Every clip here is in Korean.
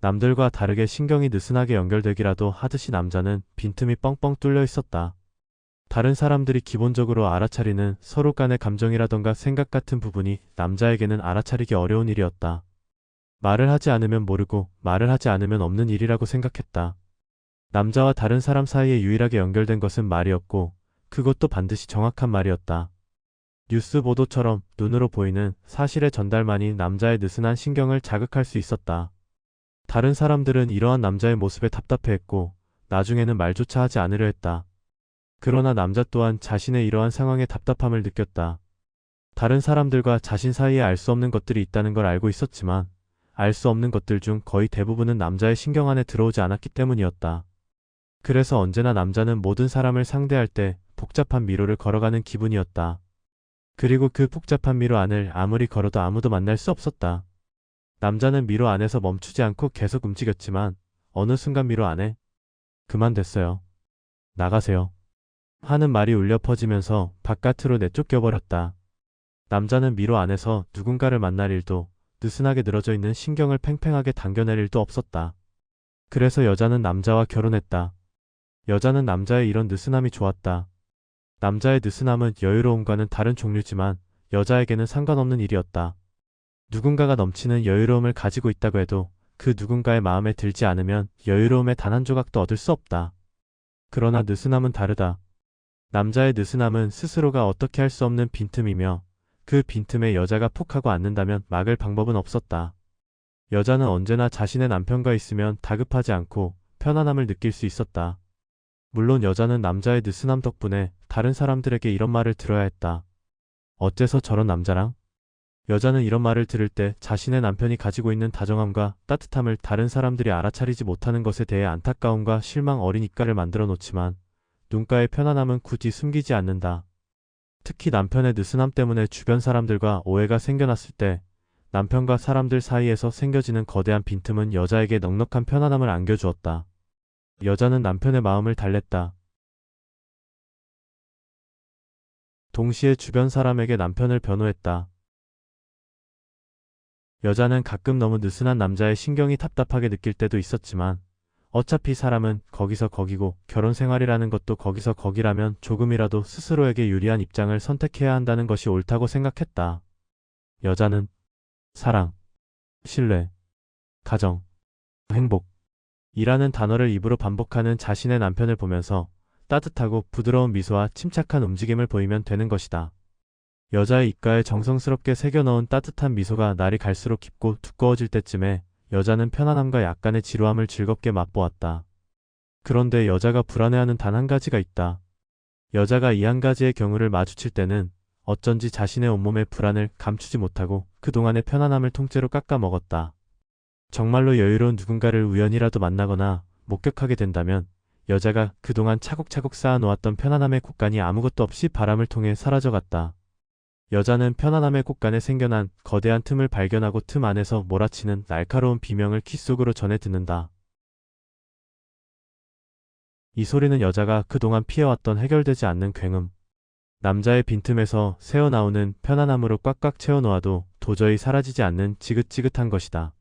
남들과 다르게 신경이 느슨하게 연결되기라도 하듯이 남자는 빈틈이 뻥뻥 뚫려 있었다. 다른 사람들이 기본적으로 알아차리는 서로 간의 감정이라던가 생각 같은 부분이 남자에게는 알아차리기 어려운 일이었다. 말을 하지 않으면 모르고 말을 하지 않으면 없는 일이라고 생각했다. 남자와 다른 사람 사이에 유일하게 연결된 것은 말이었고 그것도 반드시 정확한 말이었다. 뉴스 보도처럼 눈으로 보이는 사실의 전달만이 남자의 느슨한 신경을 자극할 수 있었다. 다른 사람들은 이러한 남자의 모습에 답답해했고 나중에는 말조차 하지 않으려 했다. 그러나 남자 또한 자신의 이러한 상황에 답답함을 느꼈다. 다른 사람들과 자신 사이에 알 수 없는 것들이 있다는 걸 알고 있었지만 알 수 없는 것들 중 거의 대부분은 남자의 신경 안에 들어오지 않았기 때문이었다. 그래서 언제나 남자는 모든 사람을 상대할 때 복잡한 미로를 걸어가는 기분이었다. 그리고 그 복잡한 미로 안을 아무리 걸어도 아무도 만날 수 없었다. 남자는 미로 안에서 멈추지 않고 계속 움직였지만 어느 순간 미로 안에 그만 됐어요. 나가세요. 하는 말이 울려 퍼지면서 바깥으로 내쫓겨버렸다. 남자는 미로 안에서 누군가를 만날 일도 느슨하게 늘어져 있는 신경을 팽팽하게 당겨낼 일도 없었다. 그래서 여자는 남자와 결혼했다. 여자는 남자의 이런 느슨함이 좋았다. 남자의 느슨함은 여유로움과는 다른 종류지만 여자에게는 상관없는 일이었다. 누군가가 넘치는 여유로움을 가지고 있다고 해도 그 누군가의 마음에 들지 않으면 여유로움의 단 한 조각도 얻을 수 없다. 그러나 느슨함은 다르다. 남자의 느슨함은 스스로가 어떻게 할 수 없는 빈틈이며 그 빈틈에 여자가 폭하고 앉는다면 막을 방법은 없었다. 여자는 언제나 자신의 남편과 있으면 다급하지 않고 편안함을 느낄 수 있었다. 물론 여자는 남자의 느슨함 덕분에 다른 사람들에게 이런 말을 들어야 했다. 어째서 저런 남자랑? 여자는 이런 말을 들을 때 자신의 남편이 가지고 있는 다정함과 따뜻함을 다른 사람들이 알아차리지 못하는 것에 대해 안타까움과 실망 어린 입가를 만들어 놓지만 눈가의 편안함은 굳이 숨기지 않는다. 특히 남편의 느슨함 때문에 주변 사람들과 오해가 생겨났을 때 남편과 사람들 사이에서 생겨지는 거대한 빈틈은 여자에게 넉넉한 편안함을 안겨주었다. 여자는 남편의 마음을 달랬다. 동시에 주변 사람에게 남편을 변호했다. 여자는 가끔 너무 느슨한 남자의 신경이 답답하게 느낄 때도 있었지만 어차피 사람은 거기서 거기고 결혼 생활이라는 것도 거기서 거기라면 조금이라도 스스로에게 유리한 입장을 선택해야 한다는 것이 옳다고 생각했다. 여자는 사랑, 신뢰, 가정, 행복 이라는 단어를 입으로 반복하는 자신의 남편을 보면서 따뜻하고 부드러운 미소와 침착한 움직임을 보이면 되는 것이다. 여자의 입가에 정성스럽게 새겨 넣은 따뜻한 미소가 날이 갈수록 깊고 두꺼워질 때쯤에 여자는 편안함과 약간의 지루함을 즐겁게 맛보았다. 그런데 여자가 불안해하는 단 한 가지가 있다. 여자가 이 한 가지의 경우를 마주칠 때는 어쩐지 자신의 온몸의 불안을 감추지 못하고 그동안의 편안함을 통째로 깎아 먹었다. 정말로 여유로운 누군가를 우연이라도 만나거나 목격하게 된다면 여자가 그동안 차곡차곡 쌓아놓았던 편안함의 곳간이 아무것도 없이 바람을 통해 사라져갔다. 여자는 편안함의 곳간에 생겨난 거대한 틈을 발견하고 틈 안에서 몰아치는 날카로운 비명을 키 속으로 전해 듣는다. 이 소리는 여자가 그동안 피해왔던 해결되지 않는 굉음. 남자의 빈틈에서 새어나오는 편안함으로 꽉꽉 채워놓아도 도저히 사라지지 않는 지긋지긋한 것이다.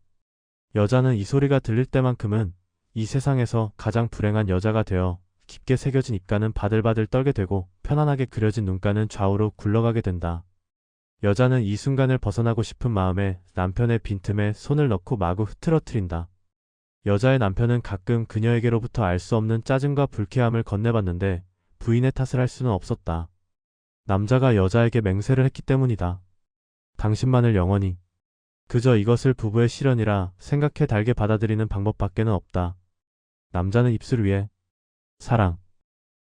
여자는 이 소리가 들릴 때만큼은 이 세상에서 가장 불행한 여자가 되어 깊게 새겨진 입가는 바들바들 떨게 되고 편안하게 그려진 눈가는 좌우로 굴러가게 된다. 여자는 이 순간을 벗어나고 싶은 마음에 남편의 빈틈에 손을 넣고 마구 흐트러트린다. 여자의 남편은 가끔 그녀에게로부터 알 수 없는 짜증과 불쾌함을 건네봤는데 부인의 탓을 할 수는 없었다. 남자가 여자에게 맹세를 했기 때문이다. 당신만을 영원히. 그저 이것을 부부의 실현이라 생각해 달게 받아들이는 방법밖에는 없다. 남자는 입술 위에 사랑,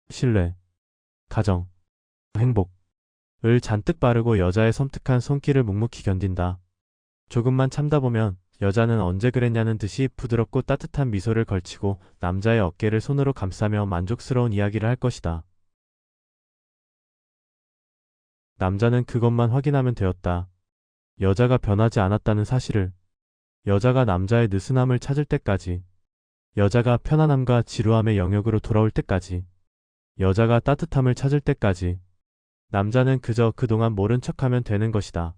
신뢰, 가정, 행복, 을 잔뜩 바르고 여자의 섬뜩한 손길을 묵묵히 견딘다. 조금만 참다 보면 여자는 언제 그랬냐는 듯이 부드럽고 따뜻한 미소를 걸치고 남자의 어깨를 손으로 감싸며 만족스러운 이야기를 할 것이다. 남자는 그것만 확인하면 되었다. 여자가 변하지 않았다는 사실을. 여자가 남자의 느슨함을 찾을 때까지. 여자가 편안함과 지루함의 영역으로 돌아올 때까지. 여자가 따뜻함을 찾을 때까지. 남자는 그저 그동안 모른 척하면 되는 것이다.